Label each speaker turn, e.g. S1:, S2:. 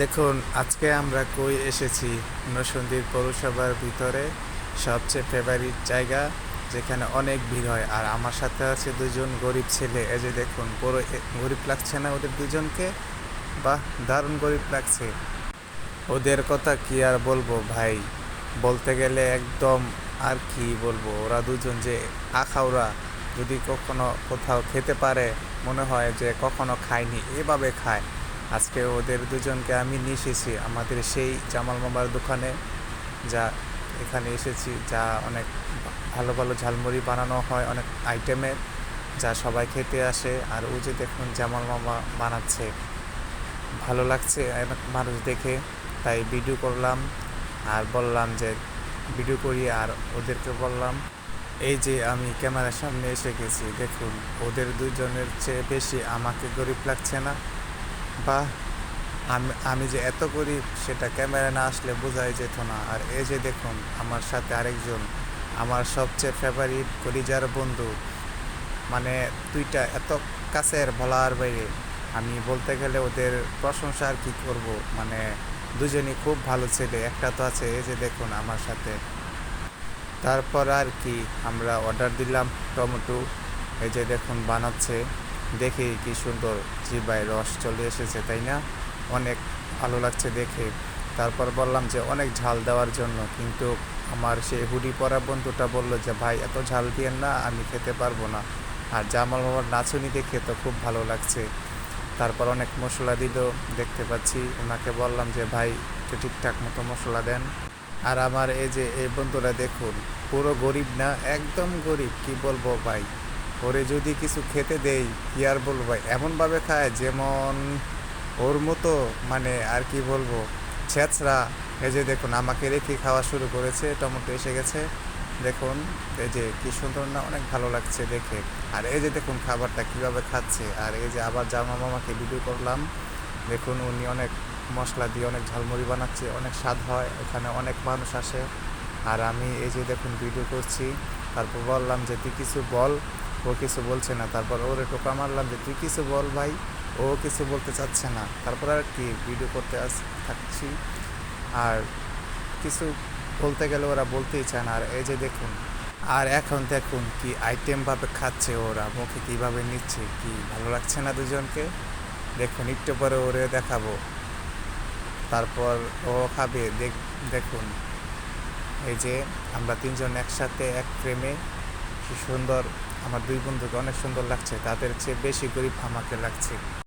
S1: দেখুন, আজকে আমরা কই এসেছি? নরসিংদীর পৌরসভার ভিতরে সবচেয়ে ফেভারিট জায়গা, যেখানে অনেক ভিড় হয়। আর আমার সাথে আছে দুজন গরিব ছেলে। এই যে দেখুন পুরো গরিব লাগছে না ওদের দুজনকে? বাহ, দারুণ গরিব লাগছে। ওদের কথা কি আর বলব ভাই? বলতে গেলে একদম আর কি বলব? ওরা দুজন যে আখাওরা যদি কখনো কোথাও খেতে পারে, মনে হয় যে কখনো খায়নি, এভাবে খায়। আজকে ওদের দুজনকে আমি নিয়ে এসেছি, আমাদের সেই জামাল মামার দোকানে, যা এখানে এসেছি, যা অনেক ভালো ভালো ঝালমুড়ি বানানো হয়, অনেক আইটেমের, যা সবাই খেতে আসে। আর ও যে দেখুন জামাল মামা বানাচ্ছে। ভালো লাগছে, অনেক মানুষ দেখে, তাই ভিডিও করলাম। আর বললাম যে ভিডিও করি, আর ওদেরকে বললাম, এই যে আমি ক্যামেরার সামনে এসে গেছি, দেখুন, ওদের দুজনের চেয়ে বেশি আমাকে গরিব লাগছে না। বা আমি আমি যে এত গরিব সেটা ক্যামেরা না আসলে বোঝাই যেত না। আর এই যে দেখুন, আমার সাথে আরেকজন, আমার সবচেয়ে ফেভারিট কলিজার বন্ধু। মানে দুইটা এত কাছের বলার বাইরে। আমি বলতে গেলে ওদের প্রশংসা আর কি করব। মানে দুজনই খুব ভালো ছেলে, একটা তো আছে, এই যে দেখুন আমার সাথে। তারপর আর কি আমরা অর্ডার দিলাম টমেটো। এই যে দেখুন বানাচ্ছে। দেখে কি সুন্দর জিবায় রস চলে এসেছে, তাই না? অনেক ভালো লাগছে দেখে। তারপর বললাম যে অনেক ঝাল দেওয়ার জন্য, কিন্তু আমার সেই হুডি পরা বন্ধুটা বলল যে, ভাই, এত ঝাল দিয়েন না আমি খেতে পারব না। আর জামাল মামার নাচুনি দেখে তো খুব ভালো লাগছে। তারপর অনেক মশলা দিল, দেখতে পাচ্ছি। ওনাকে বললাম যে, ভাই, একটু ঠিকঠাক মতো মশলা দেন। আর আমার এই যে, এই বন্ধুরা দেখুন, পুরো গরিব না, একদম গরিব, কি বলব ভাই? ওরে যদি কিছু খেতে দেই, কি আর বলব ভাই? এমনভাবে খায় যেমন ওর মতো মানে আর কি বলব, ছেঁচড়া। এই যে দেখুন, আমাকে রেখে খাওয়া শুরু করেছে, টমেটো এসে গেছে। দেখুন, এই যে কি সুন্দর না, অনেক ভালো লাগছে দেখে। আর এই যে দেখুন, খাবারটা কীভাবে খাচ্ছে। আর এই যে আবার জামা মামাকে ভিডিও করলাম। দেখুন, উনি অনেক মশলা দিয়ে অনেক ঝালমুড়ি বানাচ্ছে, অনেক স্বাদ হয়, এখানে অনেক মানুষ আসে। আর আমি এই যে দেখুন ভিডিও করছি। তারপর বললাম যে, তুই কিছু বল ও কিছু বলছে না। তারপর ওরে টোকা মারলাম যে, তুই কিছু বল ভাই, ও কিছু বলতে চাচ্ছে না। তারপর আর কি ভিডিও করতে আস, থাকছি। আর কিছু বলতে গেলে ওরা বলতেই চায় না। আর এই যে দেখুন, আর এখন দেখুন কি আইটেমভাবে খাচ্ছে ওরা, মুখে কীভাবে নিচ্ছে, কি ভালো লাগছে না দুজনকে? দেখুন, একটু পরে ওরে দেখাবো। তারপর ও খাবে, দেখ, দেখুন। এই যে আমরা তিনজন একসাথে এক ফ্রেমে সুন্দর আমার দুই বন্ধুকে অনেক সুন্দর লাগছে। তাদের চেয়ে বেশি গরিব আমাকে লাগছে।